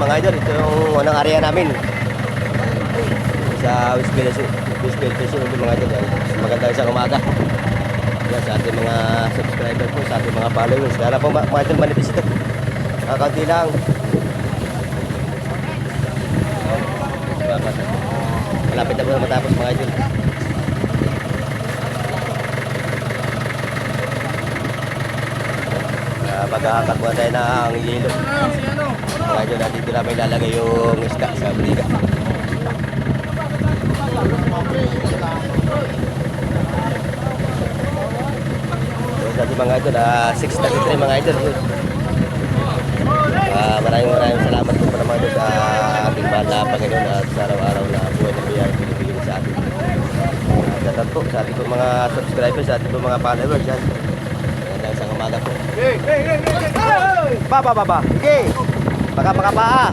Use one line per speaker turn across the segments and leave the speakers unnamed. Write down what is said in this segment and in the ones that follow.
Mga idol. Ito yung unang area namin. Sa Westfield Westfield Fishing Ulit mga idol. Yan. Magandang isang umaga. Yan, sa ating mga subscriber po, sa ating mga followers. Kaya po mga idol manipis ito. Lang. Malapit na po na matapos mga idol. Uh, Magkakakat muna tayo ng yelo. Mga idol, natin dito namin ilalagay yung isda sa baliga. So, sa ating mga idol, ah, 6.33 mga idol. Ah, maraming maraming salamat po mga idol sa ating mahal na Panginoon at sa araw-araw na buhay na biyaya pinipigil sa atin. Uh, Dapat po sa ating mga subscribers, sa ating mga followers yan. Umaga po. Ba, ba, ba, ba. Sige. Baka makapaa.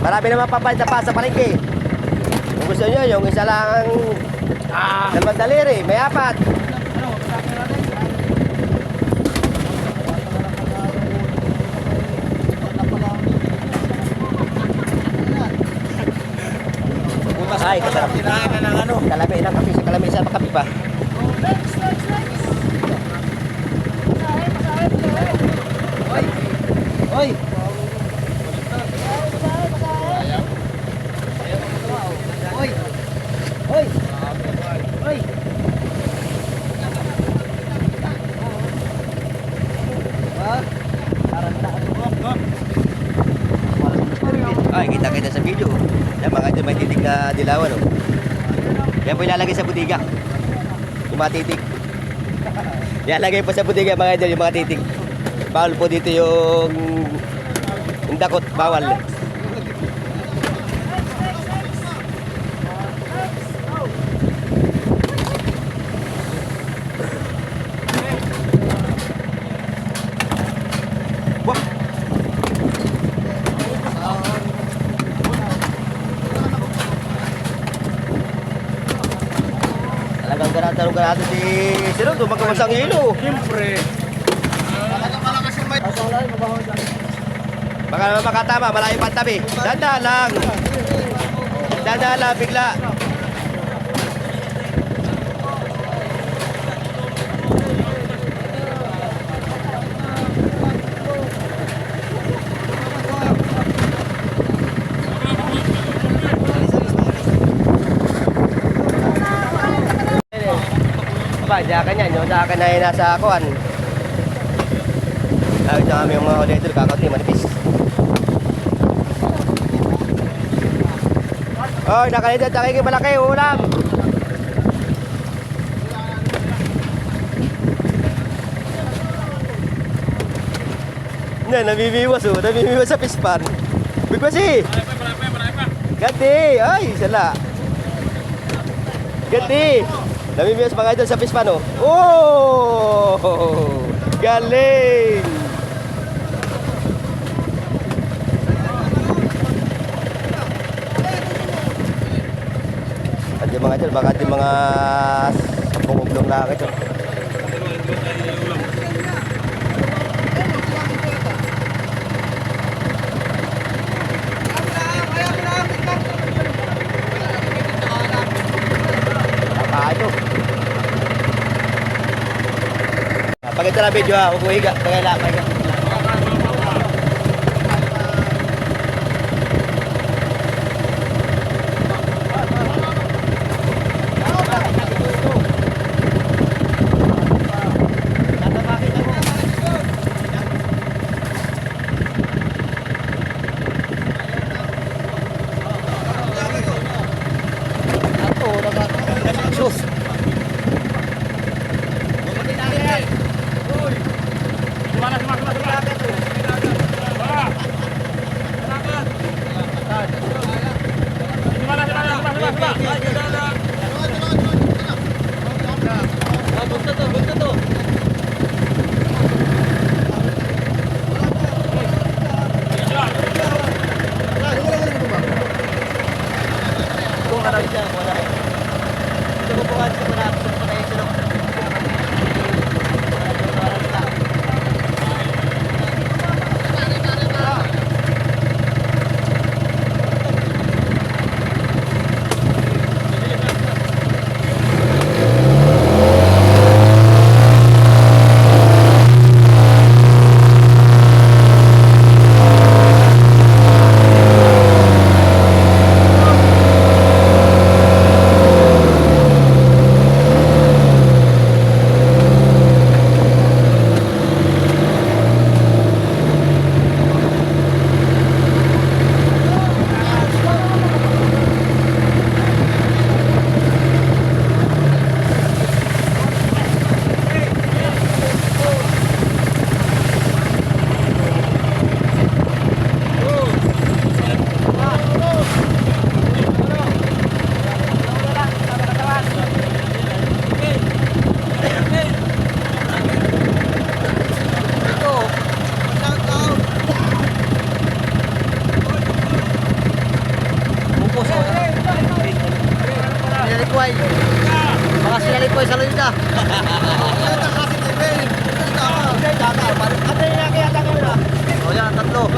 Marami naman papalit na pa sa palengke. Kung gusto nyo, yung isa lang ah. dalawang daliri, may apat. Ay, kasarap.
Na ng ano.
Kalami ng kape sa kape pa.
Hoy! Hoy! Hoy! Hoy!
Ay, kita-kita sa video. Yan, mga ito may titig na dilawan. Oh. Yan po ilalagay sa budiga. Yung mga titig. Ilalagay po sa budiga mga idol yung mga titig. Bawal po dito yung yung dakot. Bawal. Talagang ganatang si Sino, tumagawas ang ilo.
Siyempre.
Baka naman makatama, malayo pa tabi. Danda lang. Danda lang, bigla. Diyan ka niyan. Yung sa akin yung nasa akuan. Lagi sa kami yung mga auditor, kakaunti, manipis. Oy, nakalita, takiki malaki, ulam. Na, namimiwas oh, namimiwas sa pispan. Bigwas eh. Ganti, ay, sala. Ganti. Namimiwas mga idol sa pispan oh. Oh! Galing! At yung mga idol, baka di mga ito. Baka ito. Pag ito na video ha, huwag mo higa. Pag lang,
O yan, tatlo.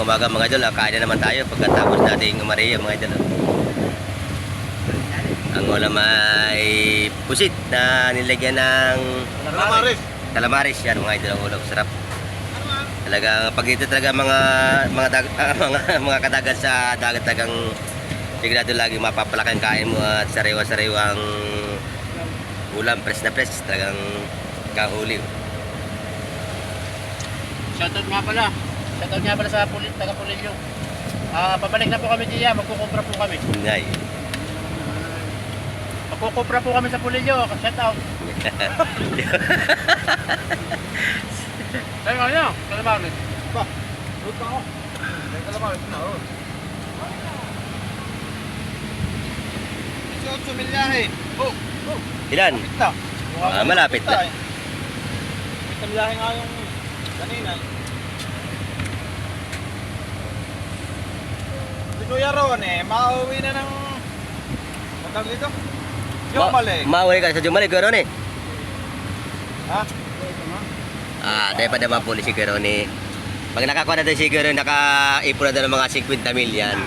Magandang umaga mga idol. Ah, Kain na naman tayo pagkatapos nating umariya mga idol. Ang ulam ay pusit na nilagyan ng
Calamares.
calamares. Yan mga idol ang ulam. Sarap. Talagang pag ito talaga mga mga dag, ah, mga mga kadagat sa dagat talagang sigurado lagi mapapalakan kain mo at sariwa-sariwang ulam press na press talagang kahuli.
Shoutout nga pala. Shoutout nga pala sa pulit, taga Pulilyo. Ah, pabalik na po kami diya, magkukupra po kami.
Ngay.
Magkukupra po kami sa Pulilyo. Shoutout. Ay, ano? Kalamarin.
Pa ako. May calamares na, oh. 18 milyahe. Oh, oh.
Ilan?
Ito.
Ah, malapit na.
18 milyahe nga yung kanina. eh. Si Kuya Ron eh, makauwi na ng... Matag dito? Yung mali.
Mauwi ka sa Jumali, Gerone.
Ha?
Ah, dahil pa naman po ni si Gerone. Pag nakakuha natin si Gerone, nakaipon na ng mga 50 milyan.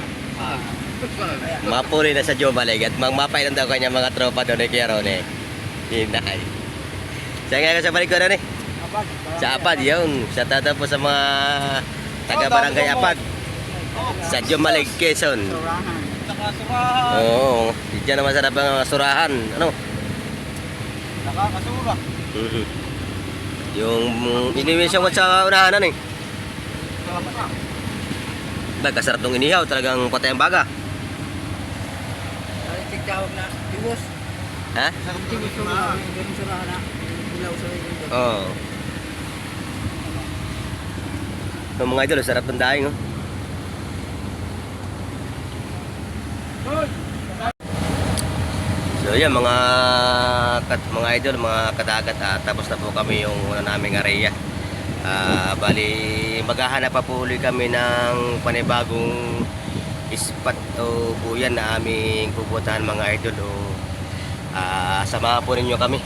Mapuli na sa Jumali at magmapailan daw kanya mga tropa doon ni Gerone. Hinay. Saan nga ka sa balik Gerone? Sa Apad, yun. Sa tata po sa mga taga-barangay Apad. Sa Jumali, Quezon.
Nakasurahan.
Oo, diyan naman sarap ang mga surahan. Ano?
Nakakasura.
Mhm. Yung iniwisyon mo sa unahanan eh. Nagkasarap nung inihaw, talagang patay ang baga.
Tawag na. Tiwos.
Ha?
Tiwos na. Ganun sa na. Ilaw sa
Oo. Oh. Yung mga idol, sarap ng daing oh. So yan mga kat, mga idol, mga kadagat ah, tapos na po kami yung una naming area. Ah, bali maghahanap pa po ulit kami ng panibagong spot o buyan na aming pupuntahan mga idol o ah, samahan po ninyo kami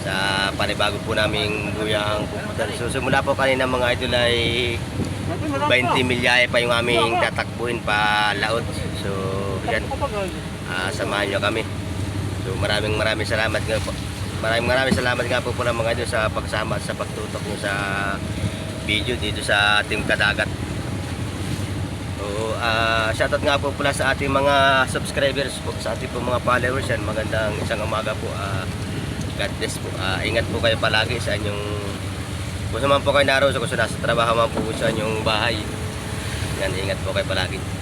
sa panibago po naming buyang pupuntahan. So simula po kanina mga idol ay 20 milyahe pa yung aming tatakbuhin pa laot. So yan, ah, samahan nyo kami. So maraming maraming salamat nga po. Maraming maraming salamat nga po po ng mga idol sa pagsama at sa pagtutok nyo sa video dito sa ating kadagat. So, ah shoutout nga po pula sa ating mga subscribers po, sa ating po mga followers yan. Magandang isang umaga po. ah God bless po. Ah, ingat po kayo palagi sa inyong kung saan po kayo naroon, so kung saan nasa trabaho man po sa inyong bahay. Yan, ingat po kayo palagi.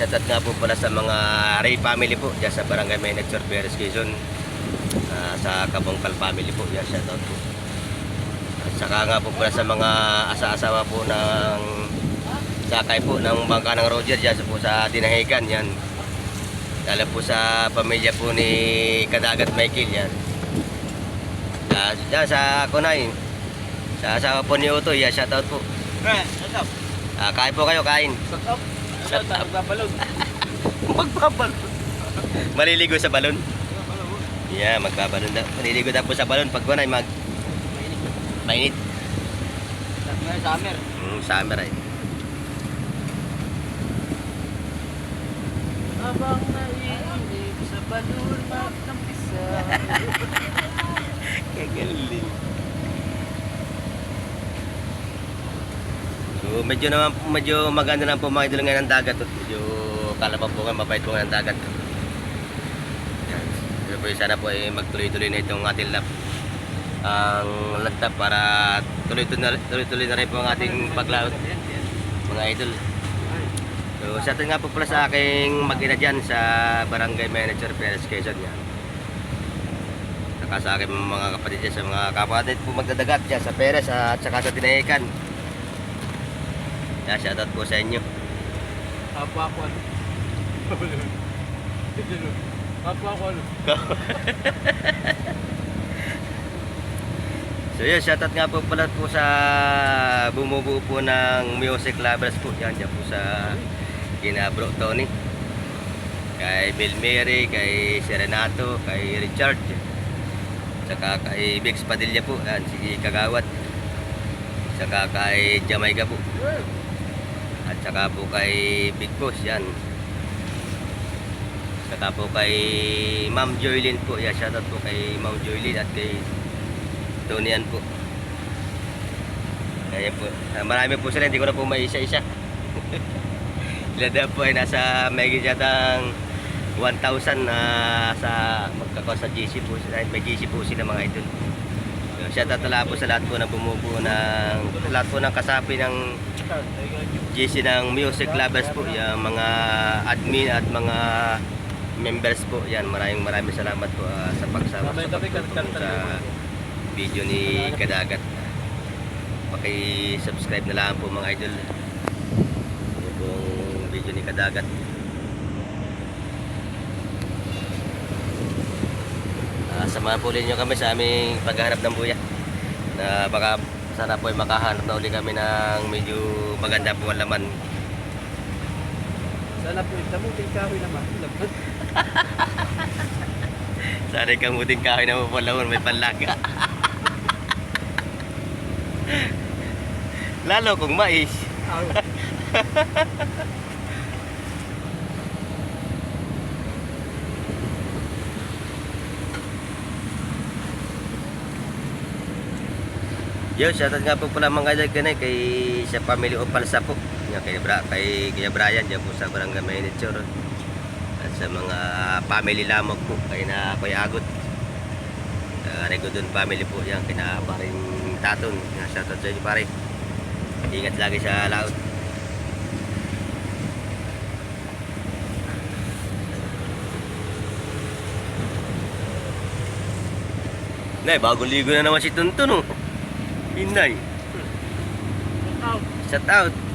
Ah, shoutout nga po pala sa mga Ray family po, dyan sa Barangay Manager Perez Quezon. Ah, sa Kabongkal family po, yan shoutout po. At saka nga po pala sa mga asa-asawa po ng sakay po ng bangka ng Roger dyan po sa Dinahigan yan. Lalo po sa pamilya po ni Kadagat Michael yan. Sa, dyan sa Kunay. Sa asawa po ni Utoy, yan shoutout po. Ah, kain po kayo, kain.
What's up?
Shut up.
Magbabalog.
Magbabal. Maliligo sa balon. Yeah, magbabalon daw. Maliligo daw po sa balon pag kunay mag mainit.
Summer.
Mm, summer ay.
Habang naiinip sa balon magtampisa.
Kagaling. So medyo naman medyo maganda lang po mga idol ngayon ng dagat. Medyo nga mabait po ng dagat. Yan. So sana po ay magtuloy-tuloy na itong ating lap ang lagtap para tuloy-tuloy na, tuloy-tuloy na rin po ang ating paglaot mga idol. So, sa atin nga po pala sa aking mag-ina dyan sa Barangay Manager Perez Quezon yan. Saka sa aking mga kapatid dyan, sa mga kapatid po magdadagat dyan sa Perez at saka sa Tinahikan. Yan, shoutout po sa inyo.
Kapwa ko ano. Kapwa ko ano.
So yun, shoutout nga po pala po sa bumubuo po ng music lovers po. Yan, dyan po sa kina Bro Tony. Kay Bill Mary, kay Serenato, kay Richard. Saka kay Bix Padilla po, yan, si Kagawat. Saka kay Jamaica po. At saka po kay Big Boss, yan. Saka po kay Ma'am Joylyn po. Yeah, shoutout po kay Ma'am Joylyn at kay Tonian po. Ayan po. Ah, marami po sila, hindi ko na po may isa-isa. Sila po ay nasa may yatang 1,000 na sa magkakaw sa GC po sila. May GC po sila mga idol. So, shoutout na lang po sa lahat po na bumubuo ng lahat po ng kasapi ng GC ng Music Lovers po, yung mga admin at mga members po. Yan, maraming maraming salamat po ah, sa pagsama sa pagtutulong sa video ni Kadagat. Paki-subscribe na lang po mga idol. Pong video ni Kadagat. Ah, samahan po ulit nyo kami sa aming paghahanap ng buya. Na baka sana po ay makahanap na uli kami ng medyo maganda po ang laman.
Sana po, tamuting kahoy naman.
Sana kang muting kahoy na mapalawon may panlaga. Lalo kung mais. Yo, shoutout nga po pala mga idol kanay kay sa family Opalsa po. Nga kay Bra kay kay Brian diyan po sa Barangay Manager. At sa mga family lamog po kay na Kuya Agot. Uh, Regodon family po yan kay na paring Taton. Nga shoutout sa inyo pare. Ingat lagi sa laot. Nay, bagong ligo na naman si Tuntun oh. Inay.
Out.
Shout out.